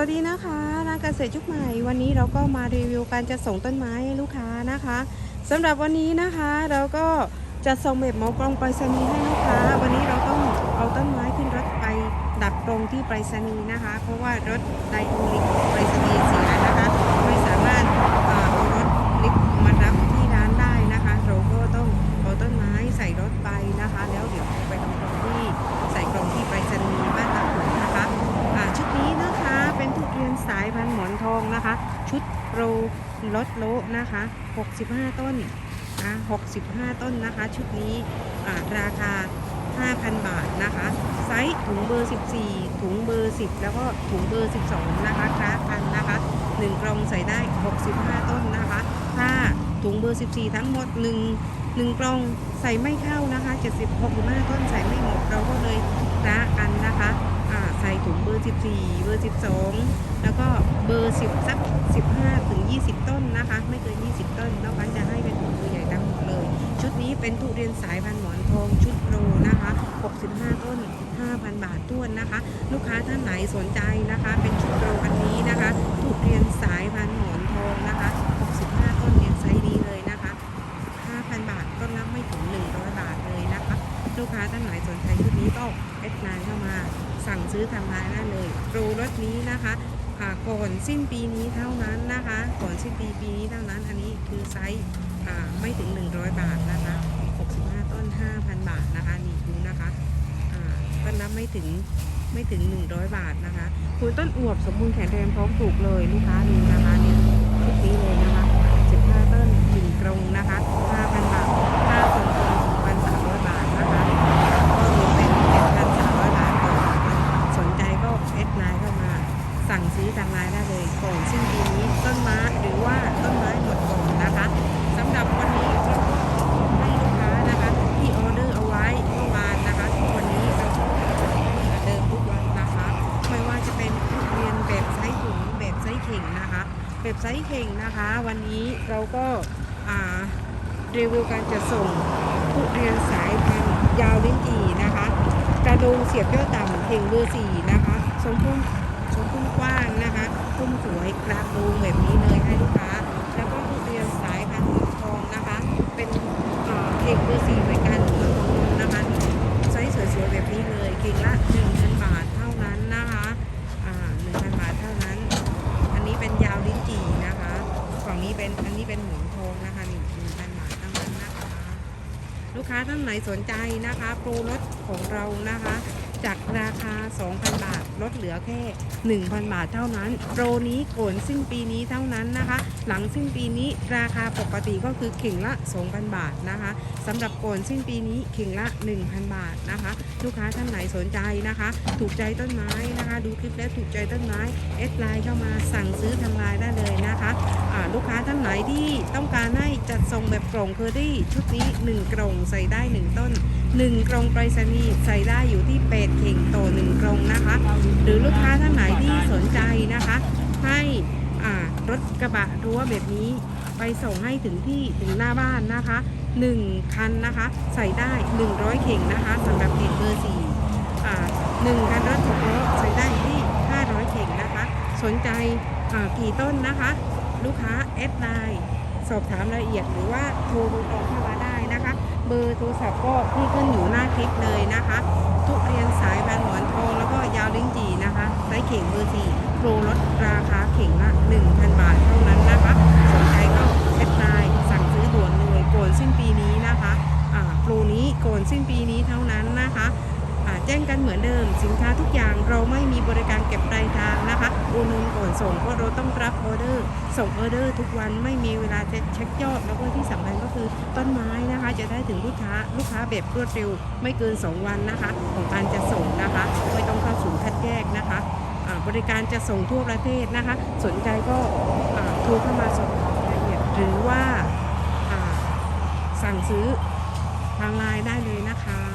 วัสดีนะคะร้านเกษตรยุคใหม่ วันนี้เราก็มารีวิวการจะส่งต้นไม้ให้ลูกค้านะคะสำหรับวันนี้นะคะเราก็จะส่งแบบหมอกล่องไปรษณีย์ให้ลูกค้า วันนี้เราต้องเอาต้นไม้ขึ้นรถไปดัดตรงที่ไปรษณีย์นะคะ เพราะว่ารถไดโอลิกไปรษณีย์เสียนะคะ ชุดโปรลดโลนะคะ 65 ต้นนะ65 ต้นนะคะ ชุดนี้อ่าราคา 5,000 บาทนะคะ ไซส์ถุงเบอร์ 14 ถุงเบอร์ 10 แล้วก็ถุงเบอร์ 12 นะคะคลาสกันนะคะ 1 กล่องใส่ได้ 65 ต้นนะคะ ถ้าถุงเบอร์ 14 ทั้งหมด 1 1 กล่องใส่ไม่เข้านะคะ70 65 ต้นใส่ไม่หมดเราก็เลยคละกันนะคะใส่ถุงเบอร์ 14 เบอร์ 12 แล้วก็เบอร์ 10 สัก 15 ถึง 20 ต้นนะคะ ไม่เกิน 20 ต้นแล้วกันจะให้เป็นถุงตัวใหญ่ทั้งหมดเลย ชุดนี้เป็นทุเรียนสายพันธุ์หมอนทองชุดโปรนะคะ 65 ต้น 5,000 บาทต้วนนะคะ ลูกค้าท่านไหนสนใจนะคะ เป็นชุดโปรอันนี้นะคะทุเรียนสายพันธุ์หมอนทองนะคะ 65 ต้นเนี่ยไซส์ดีเลยนะคะ 5,000 บาทต้นละไม่ถึง 100 บาทเลยนะคะ ลูกค้าท่านไหนสนใจชุดนี้ก็แอดไลน์เข้ามา สั่งซื้อทางไลน์ได้เลยโปรรถนี้นะคะ อ่าก่อนสิ้นปีนี้เท่านั้นนะคะ ก่อนสิ้นปีปีนี้เท่านั้น อันนี้คือไซส์ไม่ถึง 100 บาทนะคะ65 ต้น 5,000 บาทนะคะนี่ดูนะคะต้นละไม่ถึงไม่ถึง 100 บาทนะคะคือต้นอวบสมบูรณ์แข็งแรงพร้อมปลูกเลยลูกค้าดูนะคะนี่ชุดนี้เลยนะคะ15ต้น1กรงนะคะ5,000 บาทค่าส่งตรง2,300 บาทนะคะก็รวมเป็น7,300 บาทต่อสนใจก็เอดไลน์เข้ามา สั่งซื้อทางไลน์ได้เลยก่อนสิ้นปีนี้ต้นไม้หรือว่าต้นไม้หมดก่อนนะคะสำหรับวันนี้เราก็ให้ลูกค้านะคะที่ออเดอร์เอาไว้เมื่อวานนะคะวันนี้เราก็เหมือนเดิมทุกวันนะคะ ไม่ว่าจะเป็นทุเรียนแบบไซส์ถุงแบบไซส์เข่งนะคะ แบบไซส์เข่งนะคะ วันนี้เราก็รีวิวการจะส่งทุเรียนสายพันธุ์ยาวลิ้นจีนะคะ กระโดงเสียบยอดต่ำเข่งเบอร์สี่นะคะสมพุ่มสมพุ่มกว้างนะคะพุ่มสวยกระโดงแบบนี้เลยให้ลูกค้า แล้วก็ทุเรียนสายพันธุ์หมอนทองนะคะ เป็นเอ่อเข่งเบอร์สี่เหมือนกันเหมือนของนนท์นะคะไซส์สวยๆแบบนี้เลยเข่งละ1,000บาทเท่านั้นนะคะอ่า1,000บาทเท่านั้น อันนี้เป็นยาวลิ้นจี่นะคะฝั่งนี้ เป็นอันนี้เป็นหมุนทองนะคะมีหนึ่งพันบาทเท่านั้นนะคะ ลูกค้าท่านไหนสนใจนะคะ โปรรถของเรานะคะ จากราคา 2,000 บาท ลดเหลือแค่ 1,000 บาทเท่านั้น โปรนี้โกนสิ้นปีนี้เท่านั้นนะคะ หลังสิ้นปีนี้ราคาปกติก็คือเข่งละ 2,000 บาทนะคะสำหรับโกนสิ้นปีนี้เข่งละ 1,000 บาทนะคะ ลูกค้าท่านไหนสนใจนะคะ ถูกใจต้นไม้นะคะ ดูคลิปแล้วถูกใจต้นไม้เอดไลน์เข้ามาสั่งซื้อทางไลน์ได้เลยนะคะลูกค้าท่านไหนที่ต้องการให้จัดส่งแบบกล่องเคอรี่ชุดนี้ 1กล่องใส่ได้ 1 ต้น 1กล่องไปรษณีย์ใส่ได้อยู่ที่เป็ดเข่งต่อ1กล่องนะคะ หรือลูกค้าท่านไหนที่สนใจนะคะ ให้รถกระบะรั้วแบบนี้ไปส่งให้ถึงที่ถึงหน้าบ้านนะคะ 1 คันนะคะ ใส่ได้ 100 เข่งนะคะสำหรับเข่งเบอร์4อ่หนึ่งคันรถหกล้อใส่ได้ที่ 500 เข่งนะคะ สนใจกี่ต้นนะคะ ลูกค้าแอดไลน์สอบถามรายละเอียดหรือว่าโทรตรงเข้ามาได้นะคะ เบอร์โทรศัพท์ก็ที่ขึ้นอยู่หน้าคลิปเลยนะคะ ทุเรียนสายพันหมอนทองแล้วก็ยาวลิ้นจี่นะคะไซส์เข่งเบอร์สี่โปรลดราคาเข่งละ1,000 บาทเท่านั้นนะคะ สนใจก็แอดไลน์สั่งซื้อด่วนเลยก่อนสิ้นปีนี้นะคะ อ่าโปรนี้ก่อนสิ้นปีนี้เท่านั้นนะคะอ่า แจ้งกันเหมือนเดิม สินค้าทุกอย่างเราไม่มีบริการเก็บปลายทางนะคะโอนเงินก่อนส่งเพราะเราต้องรับออเดอร์ ส่งออเดอร์ทุกวันไม่มีเวลาจะเช็คยอด แล้วก็ที่สำคัญก็คือต้นไม้นะคะ จะได้ถึงลูกค้าลูกค้าแบบรวดเร็ว ไม่เกิน 2 วันนะคะ ของการจะส่งนะคะ ไม่ต้องเข้าศูนย์คัดแยกนะคะบริการจะส่งทั่วประเทศนะคะ สนใจก็โทรเข้ามาสอบถามรายละเอียดหรือว่าสั่งซื้อทางไลน์ได้เลยนะคะ